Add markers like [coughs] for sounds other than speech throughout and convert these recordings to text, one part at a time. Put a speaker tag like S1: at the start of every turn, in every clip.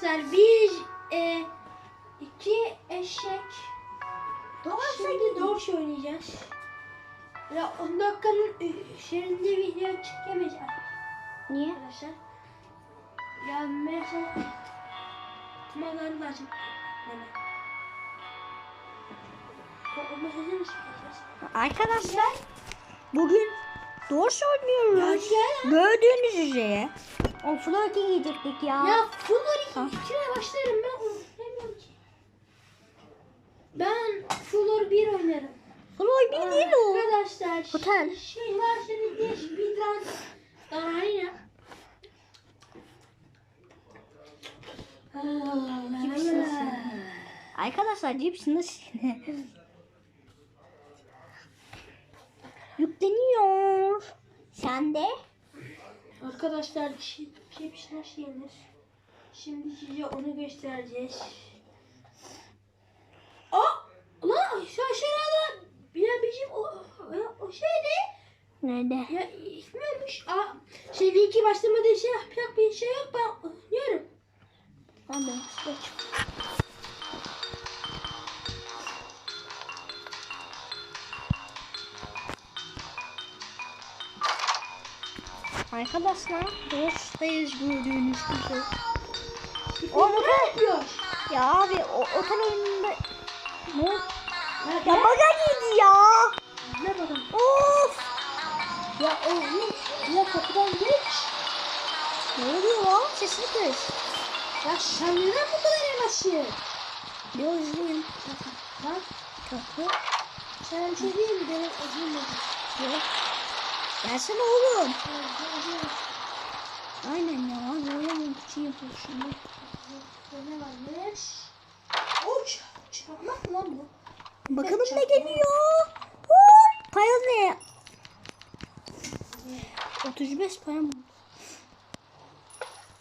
S1: Arkadaşlar bir e, iki eşek Şimdi doğuş oynayacağız. Ya 10 dakikanın e, şerinde video çekemeyeceğiz
S2: Niye?
S1: arkadaşlar. Ya mesela mesajı mı çekeceğiz?
S2: Arkadaşlar bugün Doğuş oynuyoruz. Gördüğünüz üzere. O flörtü giyecektik ya.
S1: Ya
S2: Ha.
S1: ikine başlarım ben onu bilmiyorum ki. Ben Fuller 1 oynarım.
S2: Flör bir değil o.
S1: Arkadaşlar.
S2: Otel.
S1: Şey var speedrun. Daha yine.
S2: Kimsin sen? Arkadaşlar cips nasıl? [laughs] Yükleniyor. Sen de?
S1: Arkadaşlar şey, şey nasıl yenir? Şimdi size onu göstereceğiz. Aa! Lan aşağıda ya bizim o, o, o şey ne?
S2: Nerede?
S1: Ya ismiyormuş. Aa, şey iki başlamadığı şey yapacak bir şey yok ben.
S2: Ben de. Geç. Arkadaşlar dostayız gördüğünüz gibi. O
S1: Ne
S2: motor
S1: yapıyor?
S2: ya abi o otel oyununda ne?
S1: Ya,
S2: Ya
S1: ben-
S2: baga girdi ya.
S1: Ne bakalım?
S2: Of.
S1: Ya oğlum ya kapıdan geç.
S2: Ne oluyor lan? Sesini kız.
S1: Ya sen neden bu kadar yavaşsın?
S2: Bir o izleyin.
S1: Bak
S2: Kapı.
S1: sen bir şey diyeyim mi? Benim acım var.
S2: Yok. Gelsene oğlum. Aynen ya. Böyle mi küçüğü yapıyor şimdi?
S1: Ne varmış? Uç. Çakmak mı lan bu?
S2: Bakalım ne geliyor. Hop. Para ne? 35 para mı?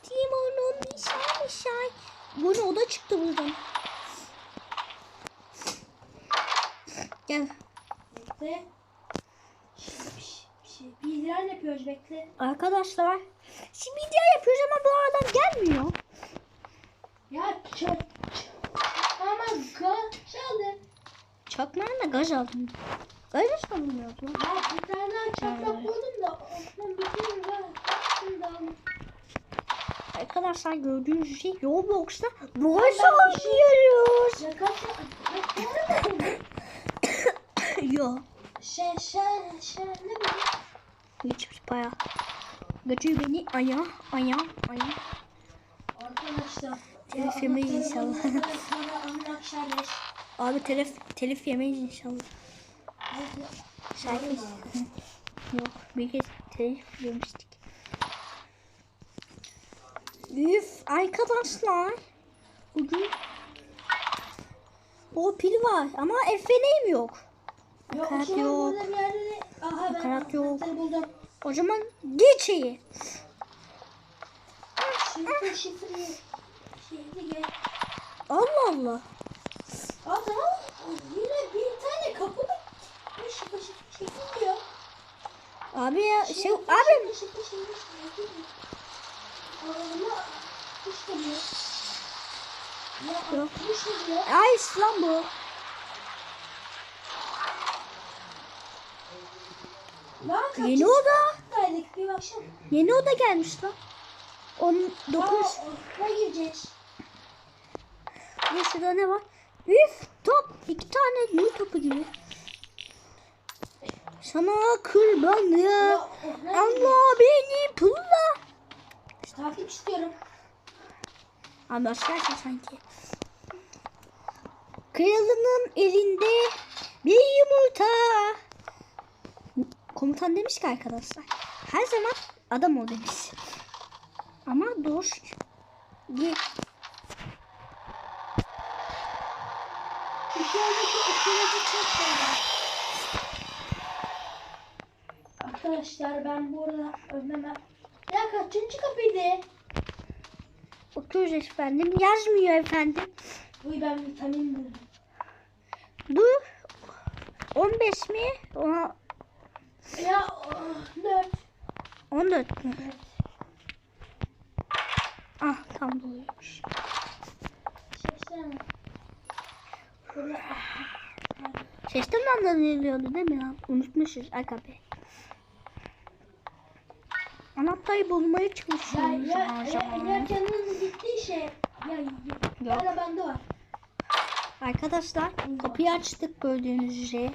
S2: Timon'un nişan nişan. Bu ne o da çıktı buradan. Gel.
S1: Bekle. Bir şey, bir şey. Bir ilan yapıyoruz bekle.
S2: Arkadaşlar. Şimdi video yapıyoruz ama bu adam gelmiyor.
S1: Ya çök. Ama gaz çaldı.
S2: Çakmağına gaz aldım. Gaz almıyor lan.
S1: Ya bir tane çatlak buldum da. Ondan. Şimdi aldım.
S2: Arkadaşlar gördüğünüz şey Roblox'ta
S1: doğru mu buldun?
S2: Yo.
S1: Şey şey [coughs] şey ne bileyim.
S2: Hiçbir para. Götür beni aya aya aya.
S1: Arkadaşlar.
S2: Telif yemeyiz inşallah. Abi telif telif yemeyiz inşallah. Şarkı Yok bir kez telif yemiştik. Üf arkadaşlar. Bugün o pil var ama efeneyim yok.
S1: Yok
S2: yok.
S1: burada bir yerde de. Aha ben
S2: Kart yok.
S1: buldum.
S2: O zaman geç.
S1: Şifre şifre. Şifre gel.
S2: Allah Allah.
S1: Tamam. Yine bir tane kapı mı? Bir şifre şifre diyor.
S2: Abi ya şey
S1: Şifre,
S2: abi
S1: Şifre şifre şifre şifre. Aa, işte diyor. Ya
S2: Yok. Ice lan bu.
S1: Lan
S2: Yeni oda.
S1: Kaydık bir baksana.
S2: Yeni oda gelmiş lan. 19.
S1: Aa, okula gireceğiz.
S2: Ve şurada ne var? Üf top. iki tane gül topu gibi. Sana kurban ya. Allah beni pulla.
S1: Takip istiyorum.
S2: Abi aşağıya sanki. Kralının elinde bir yumurta. Komutan demiş ki arkadaşlar. Her zaman adam ol demiş. Ama doğuş. Ye.
S1: Arkadaşlar ben bu arada ölmemem. Ya kaçıncı kapıydı?
S2: Oturuyoruz efendim. Yazmıyor efendim.
S1: Uy ben vitamin buldum.
S2: Dur. 15 mi? Ona
S1: ya 14.
S2: 14 mü?
S1: Evet.
S2: Ah tam doluymuş. 80. Sesten de anlayılıyordu değil mi lan? Unutmuşuz akabe. Anahtarı bulmaya çalışıyoruz.
S1: Ya, ya,
S2: ya,
S1: ya canınız bittiği şey. Ya, ya.
S2: Yok.
S1: bende var.
S2: Arkadaşlar kapıyı açtık gördüğünüz üzere.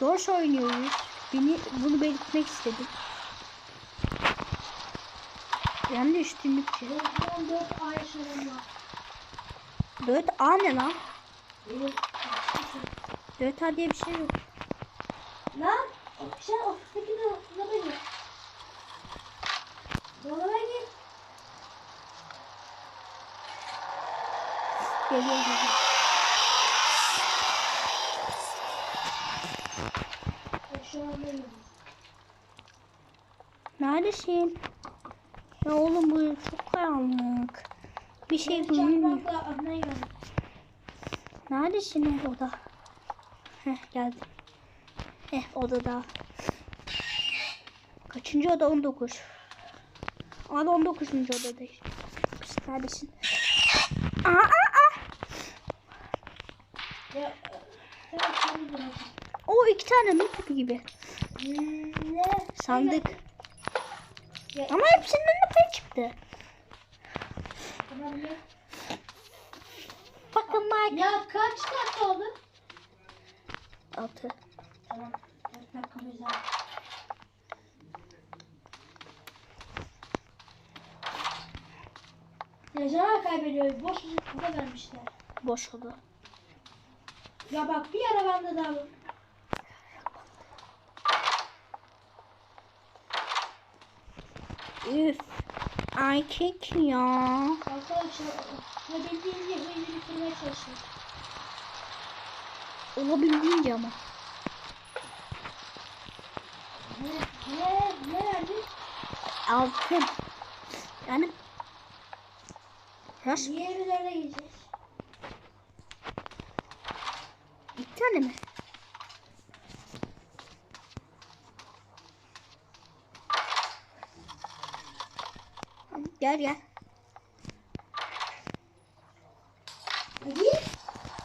S2: Doğru oynuyoruz. Beni bunu belirtmek istedim. Ben de üstünlükçü.
S1: Benim 4 ay yaşarım var.
S2: 4A ne lan?
S1: Benim
S2: 4A diye bir şey yok.
S1: Lan sen ofisteki de ne benim? Dolaba gir.
S2: Geliyor geliyor.
S1: Ya Şu an benim.
S2: Neredesin? Ya oğlum bu çok karanlık. Bir şey görünmüyor. Neredesin oda? Heh geldi. Heh odada. Kaçıncı oda? 19. Abi 19. odadayız. Neredesin? Aa, aa, aa.
S1: Ya.
S2: O iki tane tipi gibi.
S1: Ne?
S2: Sandık.
S1: Ya,
S2: Ama hepsinden de pay çıktı.
S1: tamam ya.
S2: Bakın bak.
S1: Ya kaç dakika oldu?
S2: 6.
S1: Tamam. 4 dakika güzel. Ne zaman kaybediyor? Boş kupa vermişler.
S2: Boş oda.
S1: Ya bak bir ara bende daha
S2: Üf. Erkek ya.
S1: Arkadaşlar olabildiğince hızlı bitirmeye çalışıyorum.
S2: Olabildiğince ama.
S1: Ne, ne, ne verdi?
S2: Altın. Yani Yaş
S1: Diğer üzerine gideceğiz.
S2: bir tane mi? Tamam, Gel gel.
S1: Hadi.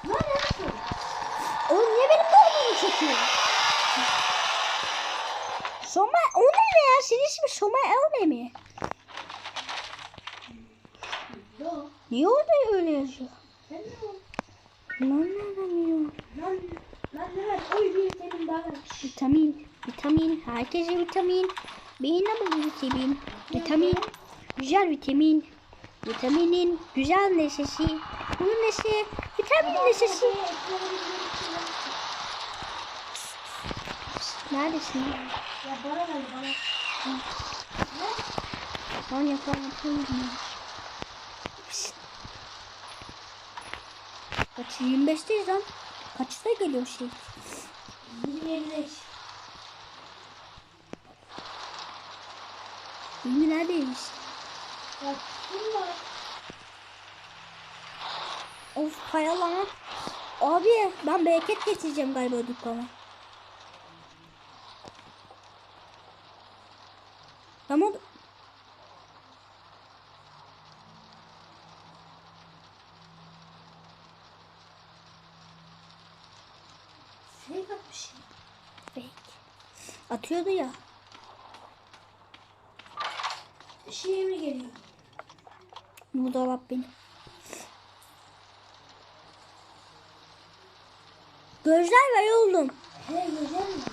S1: Lan ne yapıyorsun?
S2: Oğlum niye benim boynumu çekiyor? Soma o ne ya? Senin ismi Soma Elme mi?
S1: Yok.
S2: Niye orada öyle yazıyor?
S1: Ne o?
S2: Lan nereden ya?
S1: Lan, lan ne ver? Oy bir vitamin daha vermiş.
S2: Vitamin, vitamin, herkese vitamin. Beyin ama vitamin, vitamin, güzel vitamin. Vitaminin güzel neşesi, bunun nesi, vitamin neşesi. Neredesin? ya?
S1: Bana ver bana.
S2: Lan yapalım. Kaç? 25'teyiz lan. Kaçta geliyor şey?
S1: 25.
S2: 20 neredeyiz? Of kaya lan. Abi ben bereket getireceğim galiba dükkana. Ama
S1: Fake atmış.
S2: Fake. Atıyordu ya.
S1: Şey mi geliyor?
S2: Bu dolap benim. Gözler var oğlum.
S1: He güzel mi?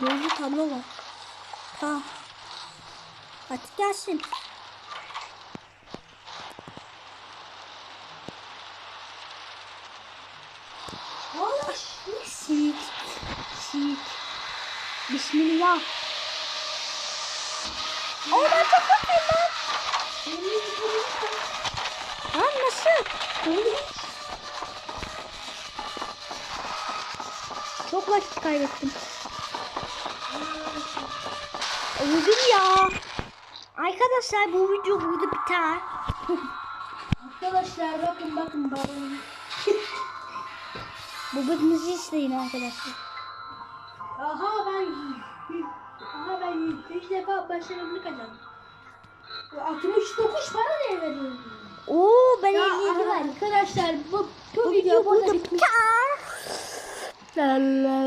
S2: Gözlü tablo var. Ha. Hadi gelsin. Sit. Sit. Bismillah. Oo ben çok mutluyum lan. Lan nasıl? Çok vakit kaybettim. Öldüm ya. Arkadaşlar bu video burada biter.
S1: Arkadaşlar bakın bakın bakın. [laughs]
S2: Babamızı isteyin arkadaşlar.
S1: Aha ben Aha ben 3 defa başarılı kazandım. Bu 69 para ne veriyorum?
S2: Oo ben
S1: Ya
S2: 57 var.
S1: arkadaşlar bu, bu,
S2: Bu
S1: video burada bitmiş.
S2: La la la.